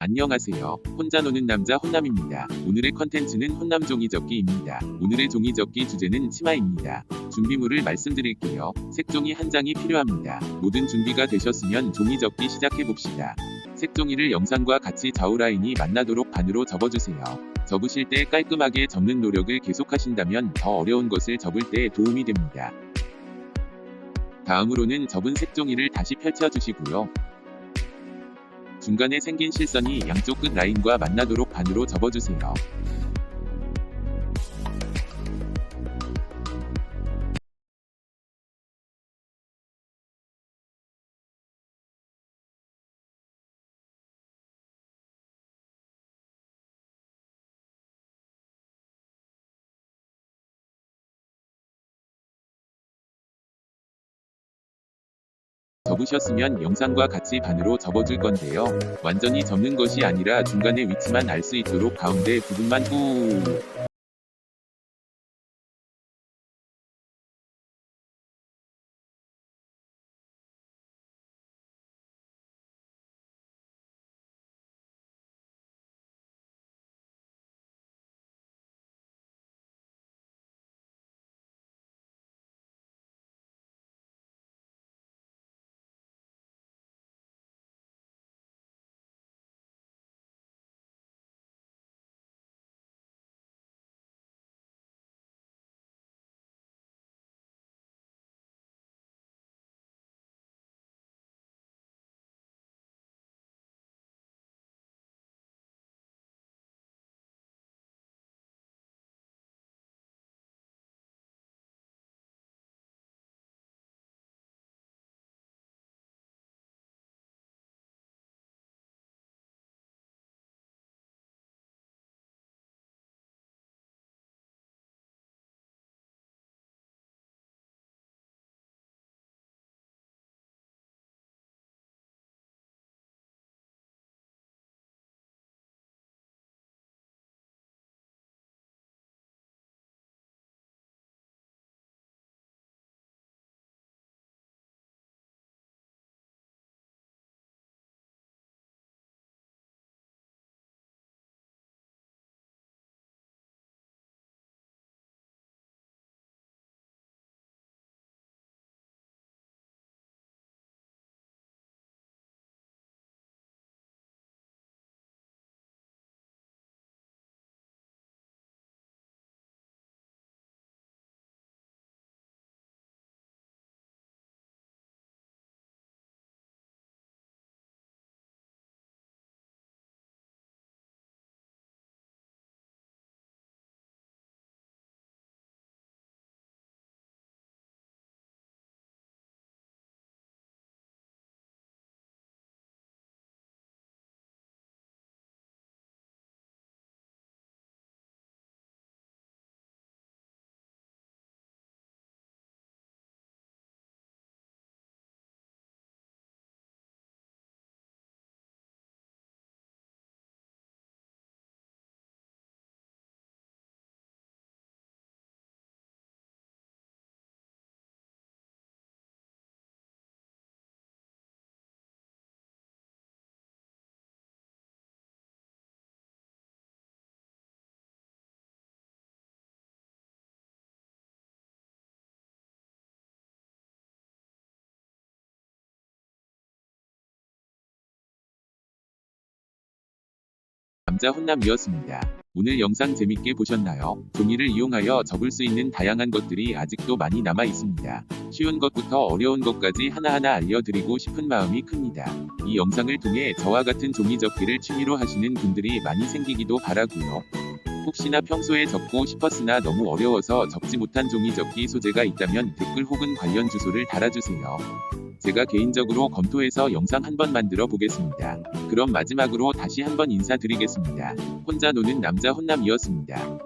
안녕하세요. 혼자 노는 남자 혼남입니다. 오늘의 컨텐츠는 혼남 종이접기입니다. 오늘의 종이접기 주제는 치마입니다. 준비물을 말씀드릴게요. 색종이 한 장이 필요합니다. 모든 준비가 되셨으면 종이접기 시작해봅시다. 색종이를 영상과 같이 좌우 라인이 만나도록 반으로 접어주세요. 접으실 때 깔끔하게 접는 노력을 계속하신다면 더 어려운 것을 접을 때 도움이 됩니다. 다음으로는 접은 색종이를 다시 펼쳐주시고요. 중간에 생긴 실선이 양쪽 끝 라인과 만나도록 반으로 접어주세요. 접으셨으면 영상과 같이 반으로 접어줄 건데요. 완전히 접는 것이 아니라 중간의 위치만 알 수 있도록 가운데 부분만 꾹 남자 혼남이었습니다. 오늘 영상 재밌게 보셨나요? 종이를 이용하여 접을 수 있는 다양한 것들이 아직도 많이 남아 있습니다. 쉬운 것부터 어려운 것까지 하나하나 알려드리고 싶은 마음이 큽니다. 이 영상을 통해 저와 같은 종이 접기를 취미로 하시는 분들이 많이 생기기도 바라고요. 혹시나 평소에 접고 싶었으나 너무 어려워서 접지 못한 종이 접기 소재가 있다면 댓글 혹은 관련 주소를 달아주세요. 제가 개인적으로 검토해서 영상 한번 만들어 보겠습니다. 그럼 마지막으로 다시 한번 인사드리겠습니다. 혼자 노는 남자 혼남이었습니다.